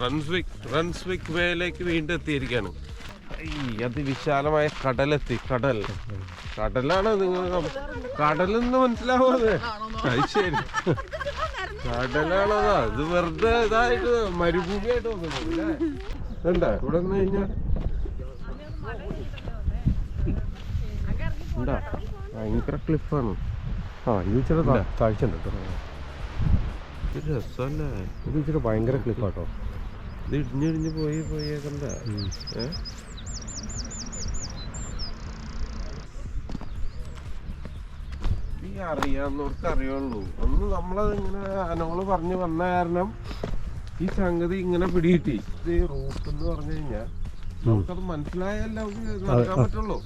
റൺസ്വിക് റൺസ്വിക് വേയിലേക്ക് വീണ്ടും എത്തിയിരിക്കുകയാണ് ഈ അതിവിശാലമായ കടലെത്തി കടൽ. കടലാണ് നിങ്ങൾ കടലെന്ന് മനസ്സിലാവുന്നത് അത് ശരി. കടലാണോ ഇത് വെറുതെ ഇതായിട്ട് മരുഭൂമിയായിട്ട് തോന്നുന്നു എന്താ ഇവിടെ നിന്ന് കഴിഞ്ഞാൽ ഭയങ്കര ക്ലിഫാണ് ആ ഇത് ഇച്ചിരി താഴ്ച ഉണ്ട് കേട്ടോ. ഇത് രസമല്ലേ? ഇത് ഇച്ചിരി ഭയങ്കര ക്ലിപ്പാട്ടോ ഇത് ഇടിഞ്ഞിടിഞ്ഞ് പോയി പോയേക്കണ്ട ഏ? അറിയാവുന്നവർക്ക് അറിയുള്ളൂ. ഒന്ന് നമ്മളത് ഇങ്ങനെ അനോൾ പറഞ്ഞു വന്ന കാരണം ഈ സംഗതി ഇങ്ങനെ പിടികിട്ടി. ഇത് റൂട്ട് എന്ന് പറഞ്ഞു കഴിഞ്ഞാൽ നമുക്കത് മനസ്സിലായല്ലേ നടക്കാൻ പറ്റുള്ളൂ.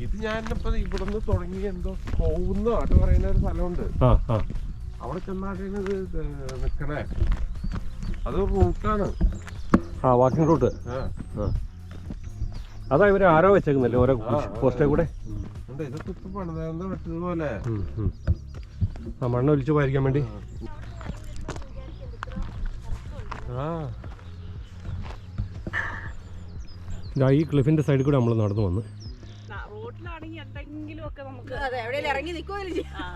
ഇത് ഞാനിപ്പോ ഇവിടുന്ന് തുടങ്ങി എന്തോ പോകുന്ന ആട്ട് പറയുന്ന ഒരു സ്ഥലമുണ്ട്. അവിടെ ചെന്നാട്ടിനത് നിൽക്കണേ അത് റൂട്ടാണ്. ആ വാക്കിംഗ് റൂട്ട് അതാ ഇവർ ആരോ വെച്ചേക്കുന്നല്ലേ ഓരോ പോസ്റ്റേ കൂടെ? ഇതൊക്കെ ഇപ്പൊ പണിതാന്ന് ഉം. ആ മണ്ണ് ഒലിച്ചു പോയിരിക്കാൻ വേണ്ടി. ആ. ഈ ക്ലിഫിന്റെ സൈഡിൽ കൂടെ നമ്മൾ നടന്നു വന്ന്. റോട്ടിലാണെങ്കിൽ എന്തെങ്കിലും ഒക്കെ നമുക്ക് അതെ എവിടെയെങ്കിലും ഇറങ്ങി നിൽക്കുമല്ലോ ആ.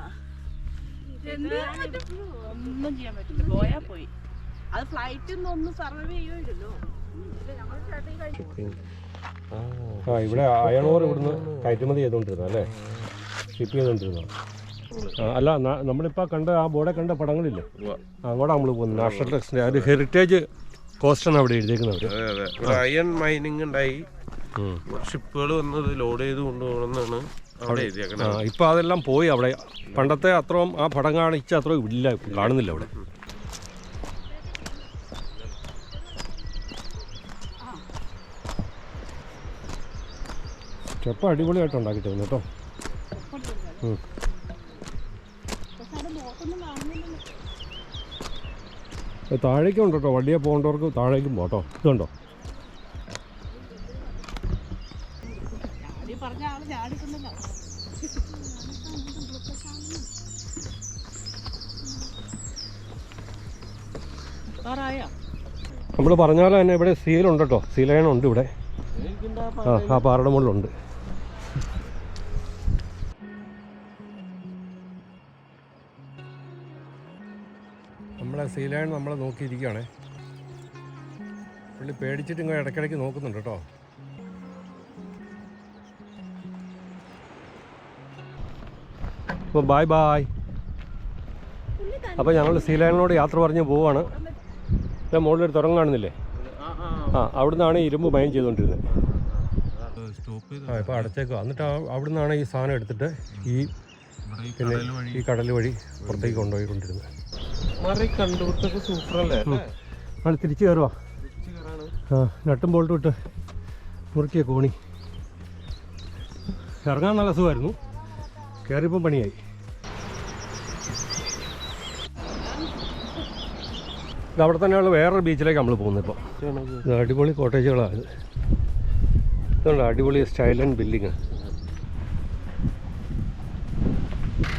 ഒന്നും ചെയ്യാൻ പറ്റില്ല പോയാ പോയി. അത് ഫ്ലൈറ്റിൽ നിന്ന് ഒന്നും സർവൈവ് ചെയ്യുമല്ലോ ആ. ആ ഇവിടെ അയണോർ ഇവിടുന്ന് കയറ്റുമതി ചെയ്തുകൊണ്ടിരുന്ന അല്ലേ? ഷിപ്പ് ചെയ്തുകൊണ്ടിരുന്ന അല്ല നമ്മളിപ്പോ നമ്മളിപ്പോൾ കണ്ട ആ ബോർഡെ കണ്ട പടങ്ങളില്ലേ? അങ്ങോട്ട് അങ്ങോട്ടാണ് നമ്മൾ പോകുന്നത് നാഷണൽ ട്രസ്റ്റിന്റെ ഒരു ഹെറിറ്റേജ് കോസ്റ്റാണ് അവിടെ എഴുതിയേക്കുന്നത്. അയൺ മൈനിങ് ഉണ്ടായി. ഷിപ്പുകൾ വന്നത് ലോഡ് ചെയ്ത് കൊണ്ടുപോകണമെന്നാണ് ഇപ്പം അതെല്ലാം പോയി അവിടെ. പണ്ടത്തെ അത്രയും ആ പടം കാണിച്ച അത്രയും ഇല്ല കാണുന്നില്ല അവിടെ. ചെപ്പ അടിപൊളിയായിട്ട് ഉണ്ടാക്കി തരുന്നു കേട്ടോ. താഴേക്കും ഉണ്ട് കേട്ടോ? വണ്ടിയെ പോകേണ്ടവർക്ക് താഴേക്കും പോട്ടോ ഇതുണ്ടോ? ചാടിക്കുന്നല്ലോ നമ്മൾ പറഞ്ഞ പോലെ തന്നെ ഇവിടെ സീലുണ്ട് കേട്ടോ. സീലയണം ഉണ്ട് ഇവിടെ. ആ ആ പാറയുടെ മുകളിലുണ്ട്. നമ്മളെ സീലയൺ നമ്മളെ നോക്കിയിരിക്കുകയാണേ. പുള്ളി പേടിച്ചിട്ട് ഇങ്ങനെ ഇടയ്ക്കിടയ്ക്ക് നോക്കുന്നുണ്ട് കേട്ടോ. അപ്പോൾ ബായ് ബായ് അപ്പോൾ ഞങ്ങൾ സീലയണിനോട് യാത്ര പറഞ്ഞ് പോവാണ്. ഞാൻ മുകളിലൊരു തുറം കാണുന്നില്ലേ? ആ അവിടുന്നാണ് ഇരുമ്പ് മയം ചെയ്തുകൊണ്ടിരുന്നത് ആ ഇപ്പോൾ അടച്ചേക്കുക എന്നിട്ട് ആ- അവിടുന്നാണ് ഈ സാധനം എടുത്തിട്ട് ഈ പിന്നെ ഈ കടൽ വഴി പുറത്തേക്ക് കൊണ്ടുപോയിക്കൊണ്ടിരുന്നത് ആണ് തിരിച്ചു കയറുവാ ആ നട്ടും ബോൾട്ടും ഇട്ട് മുറുക്കിയ കോണി. ഇറങ്ങാൻ നല്ല സുഖമായിരുന്നു. കയറിയപ്പം പണിയായി. ഇത് അവിടെ തന്നെയുള്ള വേറൊരു ബീച്ചിലേക്ക് നമ്മൾ പോകുന്നത് ഇപ്പോൾ ഇത് അടിപൊളി കോട്ടേജുകളാണ്. ഇത് അടിപൊളി സ്റ്റൈലൻ ബിൽഡിങ്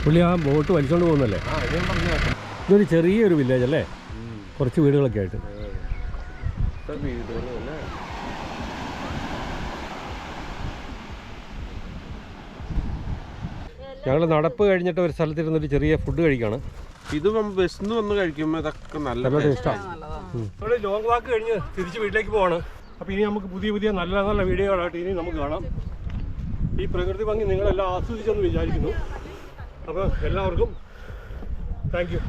പുള്ളി ആ ബോട്ട് വലിച്ചോണ്ട് പോകുന്നല്ലേ? ഇതൊരു ചെറിയൊരു വില്ലേജ് അല്ലേ? കുറച്ച് വീടുകളൊക്കെ ആയിട്ട് വീടുകളും അല്ലേ ഞങ്ങൾ നടപ്പ് കഴിഞ്ഞിട്ട് ഒരു സ്ഥലത്തിരുന്നൊരു ചെറിയ ഫുഡ് കഴിക്കാണ്. ഇത് ബസ്സിന്ന് വന്ന് കഴിക്കുമ്പോൾ ഇതൊക്കെ നല്ല ടേസ്റ്റാണ് നമ്മൾ ലോങ് വാക്ക് കഴിഞ്ഞ് തിരിച്ച് വീട്ടിലേക്ക് പോവാണ്. അപ്പോൾ ഇനി നമുക്ക് പുതിയ പുതിയ നല്ല നല്ല വീഡിയോകളായിട്ട് ഇനി നമുക്ക് കാണാം. ഈ പ്രകൃതി ഭംഗി നിങ്ങളെല്ലാം ആസ്വദിച്ചെന്ന് വിചാരിക്കുന്നു. അപ്പോൾ എല്ലാവർക്കും താങ്ക് യു